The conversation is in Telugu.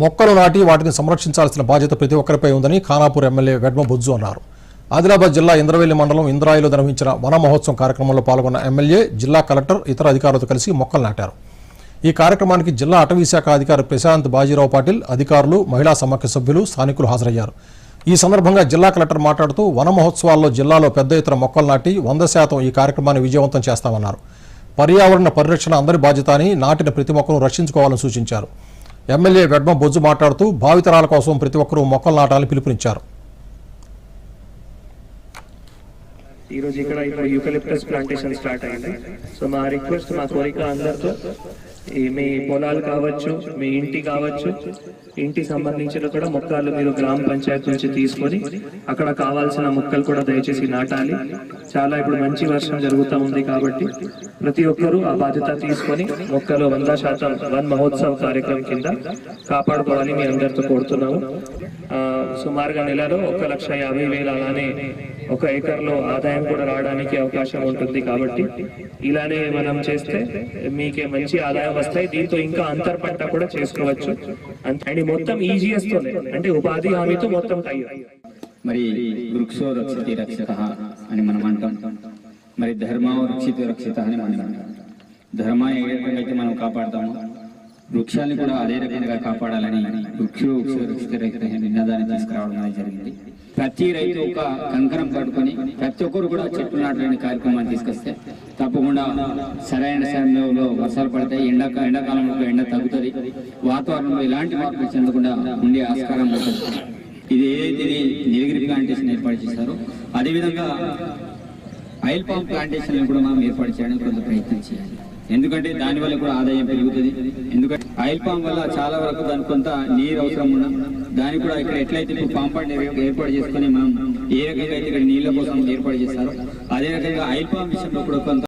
మొక్కలు నాటి వాటిని సంరక్షించాల్సిన బాధ్యత ప్రతి ఒక్కరిపై ఉందని ఖానాపూర్ ఎమ్మెల్యే వెడ్మ బొజ్జు అన్నారు. ఆదిలాబాద్ జిల్లా ఇంద్రవెల్లి మండలం ఇంద్రాయిలో నిర్వహించిన వన మహోత్సవం కార్యక్రమంలో పాల్గొన్న ఎమ్మెల్యే జిల్లా కలెక్టర్ ఇతర అధికారులతో కలిసి మొక్కలు నాటారు. ఈ కార్యక్రమానికి జిల్లా అటవీ శాఖ అధికారి ప్రశాంత్ బాజీరావు పాటిల్ అధికారులు మహిళా సమాఖ్య సభ్యులు స్థానికులు హాజరయ్యారు. ఈ సందర్భంగా జిల్లా కలెక్టర్ మాట్లాడుతూ వన మహోత్సవాల్లో జిల్లాలో పెద్ద ఎత్తున మొక్కలు నాటి వంద శాతం ఈ కార్యక్రమాన్ని విజయవంతం చేస్తామన్నారు. పర్యావరణ పరిరక్షణ అందరి బాధ్యత అని నాటిన ప్రతి మొక్కను రక్షించుకోవాలని సూచించారు. ఎమ్మెల్యే వెడ్మ బొజ్జు మాట్లాడుతూ భావితరాల కోసం ప్రతి ఒక్కరూ మొక్కలు నాటాలని పిలుపునిచ్చారు. ఈ రోజు ఇక్కడ ఇప్పుడు యూకలిప్టస్ ప్లాంటేషన్ స్టార్ట్ అయింది. సో మా రిక్వెస్ట్ మా కోరిక అందరితో మీ పొలాలు కావచ్చు మీ ఇంటి కావచ్చు ఇంటి సంబంధించిన కూడా మొక్కలు మీరు గ్రామ పంచాయతీ నుంచి తీసుకొని అక్కడ కావాల్సిన మొక్కలు కూడా దయచేసి నాటాలి. చాలా ఇప్పుడు మంచి వర్షం జరుగుతూ ఉంది కాబట్టి ప్రతి ఒక్కరూ ఆ బాధ్యత తీసుకొని మొక్కలు వంద శాతం వన్ మహోత్సవ కార్యక్రమం కింద కాపాడుకోవాలని మీ అందరితో కోరుతున్నాము. సుమారుగా నెలలో ఒక లక్ష యాభై వేలు అలానే ఒక ఎకర్లో ఆదాయం కూడా రావడానికి అవకాశం ఉంటుంది కాబట్టి ఇలానే మనం చేస్తే మీకే మంచి ఆదాయం వస్తాయి. దీంతో ఇంకా అంతర్ పంట కూడా చేసుకోవచ్చు. అండ్ మొత్తం ఈజీఎస్ తోనే అంటే ఉపాధి హామీతో మొత్తం టైం మరి వృక్షో రక్షతి రక్షిత అని మనం అంటాం. మరి ధర్మ రక్షిత రక్షిత అని మనం అంటాం. ఏ విధంగా అయితే మనం కాపాడతామో వృక్షాన్ని కూడా అదే రకంగా కాపాడాలని వృక్షో వృక్ష నినాదాన్ని తీసుకురావడం జరిగింది. ప్రతి రైతు ఒక కంకరం పట్టుకొని ప్రతి ఒక్కరు కూడా చెట్టు నాటలేని కార్యక్రమాన్ని తీసుకొస్తే తప్పకుండా సరైన సమయంలో వర్షాలు పడతాయి ఎండాక ఎండాకాలంలో ఎండ తగ్గుతుంది. వాతావరణంలో ఎలాంటి మార్పులు చెందకుండా ఉండే ఆస్కారం ఉంటుంది. ఇది ఏదైతే నీలగిరి ప్లాంటేషన్ ఏర్పాటు చేశారో అదేవిధంగా ఆయిల్ పామ్ ప్లాంటేషన్ కూడా మనం ఏర్పాటు చేయడానికి కొంత ప్రయత్నం చేయాలి. ఎందుకంటే దాని వల్ల కూడా ఆదాయం పెరుగుతుంది. ఎందుకంటే ఆయిల్ పామ్ వల్ల చాలా వరకు దానికి కొంత నీరు అవసరం ఉన్నా దానికి కూడా ఇక్కడ ఎట్లయితే ఇప్పుడు పామ్ పాండ్ ఏర్పాటు చేసుకుని మనం ఏ రకంగా అయితే ఇక్కడ నీళ్ళ కోసం ఏర్పాటు చేస్తారో అదే రకంగా ఆయిల్ పామ్ విషయంలో కూడా కొంత